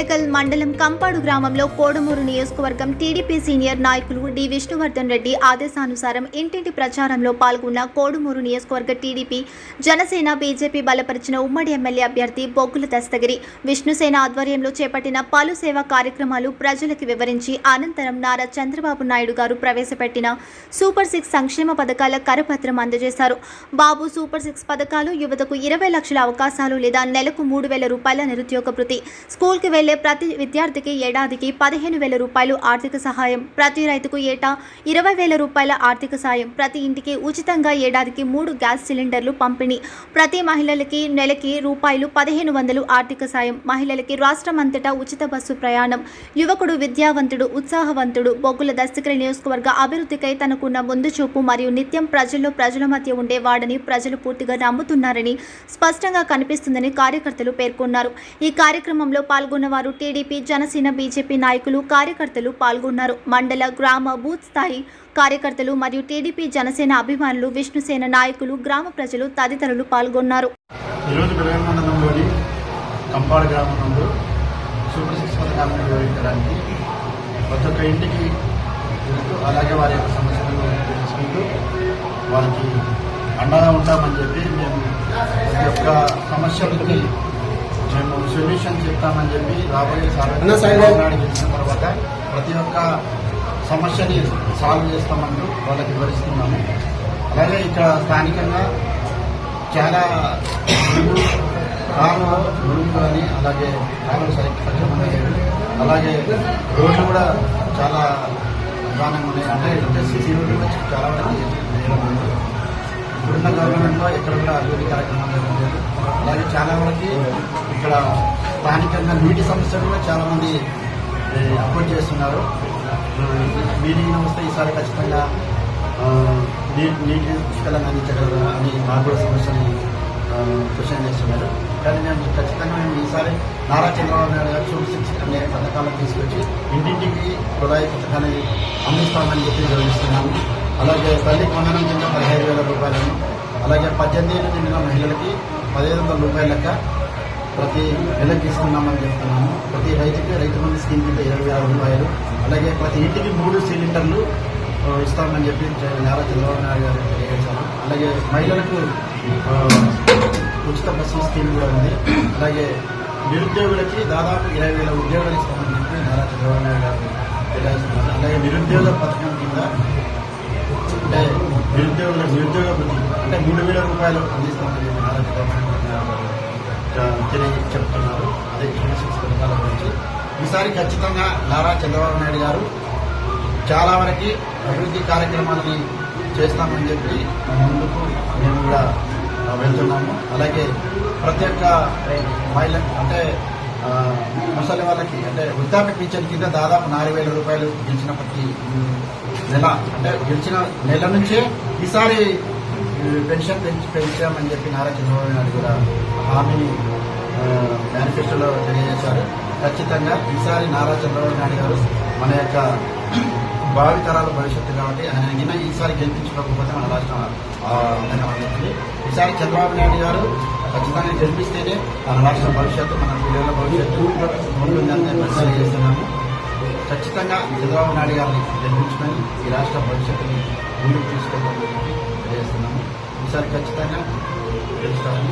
బేలకల్ మండలం కంపాడు గ్రామంలో కోడమూరు నియోజకవర్గం టీడీపీ సీనియర్ నాయకులు డి. విష్ణువర్ధన్ రెడ్డి ఆదేశానుసారం ఇంటింటి ప్రచారంలో పాల్గొన్న కోడుమూరు నియోజకవర్గ టీడీపీ జనసేన బీజేపీ బలపరిచిన ఉమ్మడి ఎమ్మెల్యే అభ్యర్థి బొగ్గుల దస్తగిరి విష్ణుసేన ఆధ్వర్యంలో చేపట్టిన పలు సేవా కార్యక్రమాలు ప్రజలకు వివరించి అనంతరం నారా చంద్రబాబు నాయుడు గారు ప్రవేశపెట్టిన సూపర్ సిక్స్ సంక్షేమ పథకాల కరపత్రం అందజేశారు. బాబు సూపర్ సిక్స్ పథకాలు యువతకు ఇరవై లక్షల అవకాశాలు లేదా నెలకు మూడు వేల రూపాయల నిరుద్యోగ భృతి స్కూల్కి వెళ్ళే ప్రతి విద్యార్థికి ఏడాదికి పదిహేను వేల రూపాయలు ఆర్థిక సహాయం ప్రతి రైతుకు ఏటా ఇరవై వేల రూపాయల ఆర్థిక సాయం ప్రతి ఇంటికి ఉచితంగా ఏడాదికి మూడు గ్యాస్ సిలిండర్లు పంపిణీ. ప్రతి మహిళలకి నెలకి రూపాయలు పదిహేను వందలు ఆర్థిక సాయం మహిళలకి రాష్ట్రమంతటా ఉచిత బస్సు ప్రయాణం. యువకుడు విద్యావంతుడు ఉత్సాహవంతుడు బొగ్గుల దస్తగిరి నియోజకవర్గ అభివృద్ధికై తనకున్న ముందు చూపు మరియు నిత్యం ప్రజల్లో ప్రజల మధ్య ఉండేవాడని ప్రజలు పూర్తిగా నమ్ముతున్నారని స్పష్టంగా కనిపిస్తుందని కార్యకర్తలు పేర్కొన్నారు. ఈ కార్యక్రమంలో పాల్గొన్న వారు టీడీపీ జనసేన బీజేపీ నాయకులు కార్యకర్తలు పాల్గొన్నారు. మండల గ్రామ బూత్ స్థాయి కార్యకర్తలు మరియు టీడీపీ జనసేన అభిమానులు విష్ణుసేన నాయకులు గ్రామ ప్రజలు తదితరులు పాల్గొన్నారు. ప్రతి ఒక్క ఇంటికి అలాగే వారి యొక్క సమస్యలను తెలుసుకుంటూ వారికి అండగా ఉంటామని చెప్పి మేము ప్రతి ఒక్క సమస్యలకి మేము సొల్యూషన్ చెప్తామని చెప్పి రాబోయే అన్న, సైడ్ సార్ నాడు గెలిచిన తర్వాత ప్రతి ఒక్క సమస్యని సాల్వ్ చేస్తామని వాళ్ళకి వివరిస్తున్నాము. అలాగే ఇక్కడ స్థానికంగా చాలా కాలువ మురుగు కానీ అలాగే కాలువ సరిగ్గా అలాగే రోడ్లు కూడా చాలా ప్రధానంగా ఉన్నాయి. అంటే సిసి రోడ్లు చాలా వరకు. ఇప్పుడున్న గవర్నమెంట్లో ఎక్కడ కూడా అభివృద్ధి కార్యక్రమాలు జరగలేదు అలాగే చాలా వరకు ఇక్కడ స్థానికంగా నీటి సమస్యలు కూడా చాలా మంది అపోజ్ చేస్తున్నారు. ఆ, మీటింగ్ వస్తే ఈసారి ఖచ్చితంగా నీటి నీటి పుష్కలంగా అందించగలరు అని మాకు కూడా సమస్యని క్వశ్చన్ చేస్తున్నారు. కానీ మేము ఖచ్చితంగా మేము ఈసారి నారా చంద్రబాబు నాయుడు గారు సూపర్ అనే పథకాలను తీసుకొచ్చి ఇంటింటికి హృదయ పథకాన్ని అందిస్తామని చెప్పి వివరిస్తున్నాము. అలాగే తల్లి వందనం కింద పదిహేను వేల రూపాయలను అలాగే పద్దెనిమిది ఏళ్ళు నిండిన మహిళలకి పదిహేను వందల రూపాయల లెక్క ప్రతి నెలకి ఇస్తున్నామని చెప్తున్నాము. ప్రతి రైతుకి రైతు మంది స్కీమ్ కింద ఇరవై ఆరు రూపాయలు అలాగే ప్రతి ఇంటికి మూడు సిలిండర్లు ఇస్తామని చెప్పి నారా చంద్రబాబు నాయుడు గారు తెలియజేశారు. అలాగే మహిళలకు ఉచిత బస్సు స్కీమ్ కూడా ఉంది. అలాగే నిరుద్యోగులకి దాదాపు ఇరవై వేల ఉద్యోగాలు ఇస్తామని చెప్పి నారా చంద్రబాబు నాయుడు గారు తెలియజేస్తున్నారు. అలాగే నిరుద్యోగ పథకం కింద అంటే నిరుద్యోగుల నిరుద్యోగ వృత్తి అంటే మూడు వేల రూపాయలు అందిస్తామని చెప్పి తెలియ చెప్తున్నారు. అదే ఇన్సూరెన్స్ పథకాల గురించి. ఈసారి ఖచ్చితంగా నారా చంద్రబాబు నాయుడు గారు చాలా వరకు అభివృద్ధి కార్యక్రమాలని చేస్తామని చెప్పి ముందుకు మేము కూడా వెళ్తున్నాము. అలాగే ప్రతి ఒక్క మహిళ అంటే ముసలి వాళ్ళకి అంటే వృద్ధాప్య పింఛన్ కింద దాదాపు నాలుగు వేల రూపాయలు గెలిచిన ప్రతి నెల అంటే గెలిచిన నెల నుంచే ఈసారి పెన్షన్ పెంచి పెంచామని చెప్పి నారా చంద్రబాబు నాయుడు కూడా హామీని మేనిఫెస్టోలో తెలియజేశారు. ఖచ్చితంగా ఈసారి నారా చంద్రబాబు నాయుడు గారు మన యొక్క భావి తరాల భవిష్యత్తు కాబట్టి ఆయన గిన ఈసారి గెలిపించకపోతే మన రాష్ట్రం అందంగా ఈసారి చంద్రబాబు నాయుడు గారు ఖచ్చితంగా గెలిపిస్తేనే మన రాష్ట్ర భవిష్యత్తు మన పిల్లల భవిష్యత్తు ఉంటుందని మేము తెలియజేస్తున్నాము. ఖచ్చితంగా చంద్రబాబు నాయుడు గారిని గెలిపించుకొని ఈ రాష్ట్ర భవిష్యత్తుని ముందుకు తీసుకోవాలని చెప్పి తెలియజేస్తున్నాము. ఒకసారి ఖచ్చితంగా గెలుస్తామని